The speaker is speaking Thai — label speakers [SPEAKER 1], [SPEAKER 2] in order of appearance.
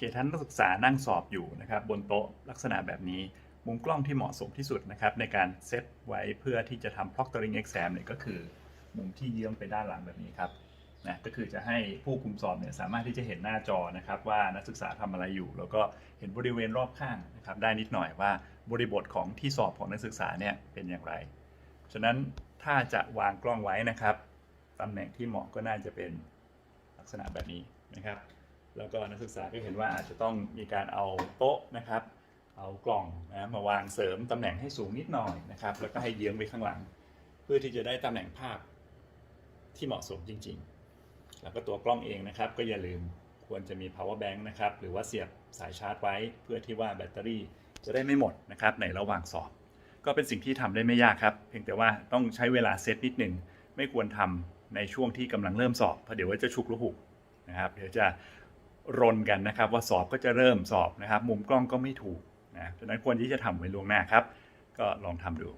[SPEAKER 1] เคท่านนักศึกษานั่งสอบอยู่นะครับบนโต๊ะลักษณะแบบนี้ มุมกล้องที่เหมาะสมที่สุดนะครับในการเซตไว้เพื่อที่จะทำ proctoring exam เนี่ยก็คือมุมที่เยื้องไปด้านหลังแบบนี้ครับนะก็คือจะให้ผู้คุมสอบเนี่ยสามารถที่จะเห็นหน้าจอนะครับว่านักศึกษาทำอะไรอยู่ แล้วก็เห็นบริเวณรอบข้างนะครับได้นิดหน่อยว่าบริบทของที่สอบของนักศึกษาเนี่ยเป็นอย่างไร ฉะนั้นถ้าจะวางกล้องไว้นะครับตำแหน่งที่เหมาะก็น่าจะเป็นลักษณะแบบนี้นะครับ แล้วก็นักศึกษาก็เห็นว่าอาจจะต้องมีการเอาโต๊ะนะครับ เอากล่องนะมาวางเสริมตำแหน่งให้สูงนิดหน่อยนะครับ แล้วก็ให้เยื้องไปข้างหลัง เพื่อที่จะได้ตำแหน่งภาพที่เหมาะสมจริง ๆ แล้วก็ตัวกล้องเองนะครับ ก็อย่าลืมควรจะมี power bank นะครับ หรือว่าเสียบสายชาร์จไว้ เพื่อที่ว่าแบตเตอรี่จะได้ไม่หมดนะครับในระหว่างสอบ ก็เป็นสิ่งที่ทำได้ไม่ยากครับ เพียงแต่ว่าต้องใช้เวลาเซตนิดหนึ่งไม่ควรทำในช่วงที่กำลังเริ่มสอบเพราะเดี๋ยวว่าจะฉุกละหุกนะครับ เดี๋ยวจะ รนกันนะครับ ว่าสอบก็จะเริ่มสอบนะครับ มุมกล้องก็ไม่ถูกนะฉะนั้นควรที่จะทำไว้ล่วงหน้าครับ ก็ลองทำดู